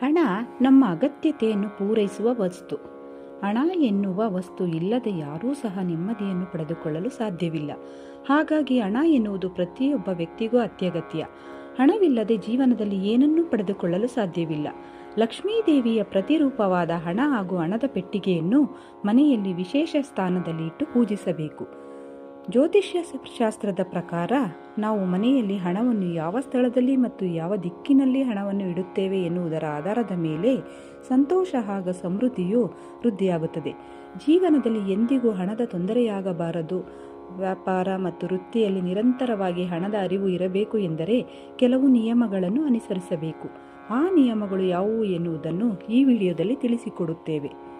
ಹಣ ನಮ್ಮ ಅಗತ್ಯತೆಯನ್ನು ಪೂರೈಸುವ ವಸ್ತು. ಹಣ ಎನ್ನುವ ವಸ್ತು ಇಲ್ಲದೆ ಯಾರೂ ಸಹ ನೆಮ್ಮದಿಯನ್ನು ಪಡೆದುಕೊಳ್ಳಲು ಸಾಧ್ಯವಿಲ್ಲ. ಹಾಗಾಗಿ ಹಣ ಎನ್ನುವುದು ಪ್ರತಿಯೊಬ್ಬ ವ್ಯಕ್ತಿಗೂ ಅತ್ಯಗತ್ಯ. ಹಣವಿಲ್ಲದೆ ಜೀವನದಲ್ಲಿ ಏನನ್ನೂ ಪಡೆದುಕೊಳ್ಳಲು ಸಾಧ್ಯವಿಲ್ಲ. ಲಕ್ಷ್ಮೀದೇವಿಯ ಪ್ರತಿರೂಪವಾದ ಹಣ ಹಾಗೂ ಹಣದ ಪೆಟ್ಟಿಗೆಯನ್ನು ಮನೆಯಲ್ಲಿ ವಿಶೇಷ ಸ್ಥಾನದಲ್ಲಿ ಇಟ್ಟು ಪೂಜಿಸಬೇಕು. ಜ್ಯೋತಿಷ್ಯ ಶಾಸ್ತ್ರದ ಪ್ರಕಾರ ನಾವು ಮನೆಯಲ್ಲಿ ಹಣವನ್ನು ಯಾವ ಸ್ಥಳದಲ್ಲಿ ಮತ್ತು ಯಾವ ದಿಕ್ಕಿನಲ್ಲಿ ಹಣವನ್ನು ಇಡುತ್ತೇವೆ ಎನ್ನುವುದರ ಆಧಾರದ ಮೇಲೆ ಸಂತೋಷ ಹಾಗೂ ಸಮೃದ್ಧಿಯು ವೃದ್ಧಿಯಾಗುತ್ತದೆ. ಜೀವನದಲ್ಲಿ ಎಂದಿಗೂ ಹಣದ ತೊಂದರೆಯಾಗಬಾರದು. ವ್ಯಾಪಾರ ಮತ್ತು ವೃತ್ತಿಯಲ್ಲಿ ನಿರಂತರವಾಗಿ ಹಣದ ಅರಿವು ಇರಬೇಕು ಎಂದರೆ ಕೆಲವು ನಿಯಮಗಳನ್ನು ಅನುಸರಿಸಬೇಕು. ಆ ನಿಯಮಗಳು ಯಾವುವು ಎನ್ನುವುದನ್ನು ಈ ವಿಡಿಯೋದಲ್ಲಿ ತಿಳಿಸಿಕೊಡುತ್ತೇವೆ.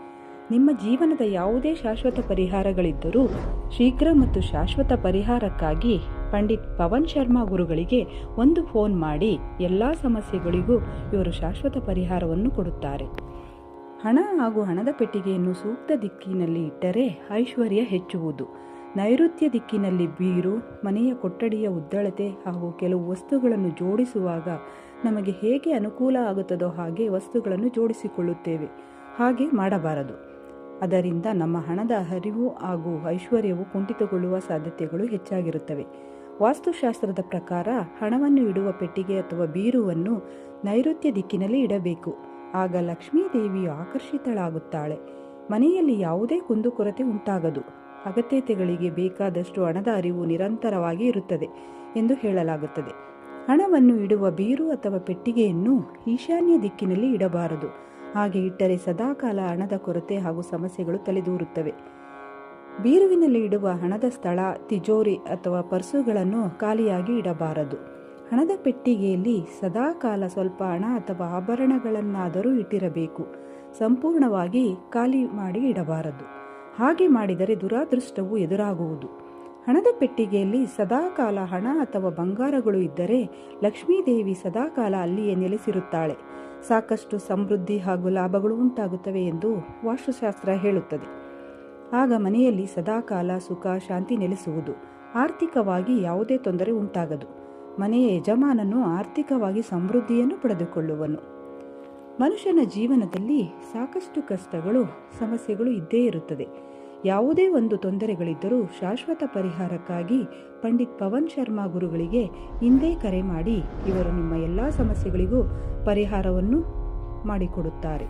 ನಿಮ್ಮ ಜೀವನದ ಯಾವುದೇ ಶಾಶ್ವತ ಪರಿಹಾರಗಳಿದ್ದರೂ ಶೀಘ್ರ ಮತ್ತು ಶಾಶ್ವತ ಪರಿಹಾರಕ್ಕಾಗಿ ಪಂಡಿತ್ ಪವನ್ ಶರ್ಮಾ ಗುರುಗಳಿಗೆ ಒಂದು ಫೋನ್ ಮಾಡಿ ಎಲ್ಲ ಸಮಸ್ಯೆಗಳಿಗೂ ಇವರು ಶಾಶ್ವತ ಪರಿಹಾರವನ್ನು ಕೊಡುತ್ತಾರೆ. ಹಣ ಹಾಗೂ ಹಣದ ಪೆಟ್ಟಿಗೆಯನ್ನು ಸೂಕ್ತ ದಿಕ್ಕಿನಲ್ಲಿ ಇಟ್ಟರೆ ಐಶ್ವರ್ಯ ಹೆಚ್ಚುವುದು. ನೈಋತ್ಯ ದಿಕ್ಕಿನಲ್ಲಿ ಬೀರು, ಮನೆಯ ಕೊಠಡಿಯ ಉದ್ದಳತೆ ಹಾಗೂ ಕೆಲವು ವಸ್ತುಗಳನ್ನು ಜೋಡಿಸುವಾಗ ನಮಗೆ ಹೇಗೆ ಅನುಕೂಲ ಆಗುತ್ತದೋ ಹಾಗೆ ವಸ್ತುಗಳನ್ನು ಜೋಡಿಸಿಕೊಳ್ಳುತ್ತೇವೆ. ಹಾಗೆ ಮಾಡಬಾರದು. ಅದರಿಂದ ನಮ್ಮ ಹಣದ ಹರಿವು ಹಾಗೂ ಐಶ್ವರ್ಯವು ಕುಂಠಿತಗೊಳ್ಳುವ ಸಾಧ್ಯತೆಗಳು ಹೆಚ್ಚಾಗಿರುತ್ತವೆ. ವಾಸ್ತುಶಾಸ್ತ್ರದ ಪ್ರಕಾರ ಹಣವನ್ನು ಇಡುವ ಪೆಟ್ಟಿಗೆ ಅಥವಾ ಬೀರುವನ್ನು ನೈಋತ್ಯ ದಿಕ್ಕಿನಲ್ಲಿ ಇಡಬೇಕು. ಆಗ ಲಕ್ಷ್ಮೀ ದೇವಿಯು ಆಕರ್ಷಿತಳಾಗುತ್ತಾಳೆ. ಮನೆಯಲ್ಲಿ ಯಾವುದೇ ಕುಂದುಕೊರತೆ ಉಂಟಾಗದು. ಅಗತ್ಯತೆಗಳಿಗೆ ಬೇಕಾದಷ್ಟು ಹಣದ ಅರಿವು ನಿರಂತರವಾಗಿ ಇರುತ್ತದೆ ಎಂದು ಹೇಳಲಾಗುತ್ತದೆ. ಹಣವನ್ನು ಇಡುವ ಬೀರು ಅಥವಾ ಪೆಟ್ಟಿಗೆಯನ್ನು ಈಶಾನ್ಯ ದಿಕ್ಕಿನಲ್ಲಿ ಇಡಬಾರದು. ಹಾಗೆ ಇಟ್ಟರೆ ಸದಾಕಾಲ ಹಣದ ಕೊರತೆ ಹಾಗೂ ಸಮಸ್ಯೆಗಳು ತಲೆದೂರುತ್ತವೆ. ಬೀರುವಿನಲ್ಲಿ ಇಡುವ ಹಣದ ಸ್ಥಳ, ತಿಜೋರಿ ಅಥವಾ ಪರ್ಸುಗಳನ್ನು ಖಾಲಿಯಾಗಿ ಇಡಬಾರದು. ಹಣದ ಪೆಟ್ಟಿಗೆಯಲ್ಲಿ ಸದಾಕಾಲ ಸ್ವಲ್ಪ ಹಣ ಅಥವಾ ಆಭರಣಗಳನ್ನಾದರೂ ಇಟ್ಟಿರಬೇಕು. ಸಂಪೂರ್ಣವಾಗಿ ಖಾಲಿ ಮಾಡಿ ಇಡಬಾರದು. ಹಾಗೆ ಮಾಡಿದರೆ ದುರಾದೃಷ್ಟವು ಎದುರಾಗುವುದು. ಹಣದ ಪೆಟ್ಟಿಗೆಯಲ್ಲಿ ಸದಾಕಾಲ ಹಣ ಅಥವಾ ಬಂಗಾರಗಳು ಇದ್ದರೆ ಲಕ್ಷ್ಮೀದೇವಿ ಸದಾಕಾಲ ಅಲ್ಲಿಯೇ ನೆಲೆಸಿರುತ್ತಾಳೆ. ಸಾಕಷ್ಟು ಸಮೃದ್ಧಿ ಹಾಗೂ ಲಾಭಗಳು ಉಂಟಾಗುತ್ತವೆ ಎಂದು ವಾಸ್ತುಶಾಸ್ತ್ರ ಹೇಳುತ್ತದೆ. ಆಗ ಮನೆಯಲ್ಲಿ ಸದಾಕಾಲ ಸುಖ, ಶಾಂತಿ ನೆಲೆಸುವುದು. ಆರ್ಥಿಕವಾಗಿ ಯಾವುದೇ ತೊಂದರೆ ಉಂಟಾಗದು. ಮನೆಯ ಯಜಮಾನನು ಆರ್ಥಿಕವಾಗಿ ಸಮೃದ್ಧಿಯನ್ನು ಪಡೆದುಕೊಳ್ಳುವನು. ಮನುಷ್ಯನ ಜೀವನದಲ್ಲಿ ಸಾಕಷ್ಟು ಕಷ್ಟಗಳು, ಸಮಸ್ಯೆಗಳು ಇದ್ದೇ ಇರುತ್ತದೆ. ಯಾವುದೇ ಒಂದು ತೊಂದರೆಗಳಿದ್ದರೂ ಶಾಶ್ವತ ಪರಿಹಾರಕ್ಕಾಗಿ ಪಂಡಿತ್ ಪವನ್ ಶರ್ಮಾ ಗುರುಗಳಿಗೆ ಹಿಂದೆ ಕರೆ ಮಾಡಿ ಇವರು ನಿಮ್ಮ ಎಲ್ಲ ಸಮಸ್ಯೆಗಳಿಗೂ ಪರಿಹಾರವನ್ನು ಮಾಡಿಕೊಡುತ್ತಾರೆ.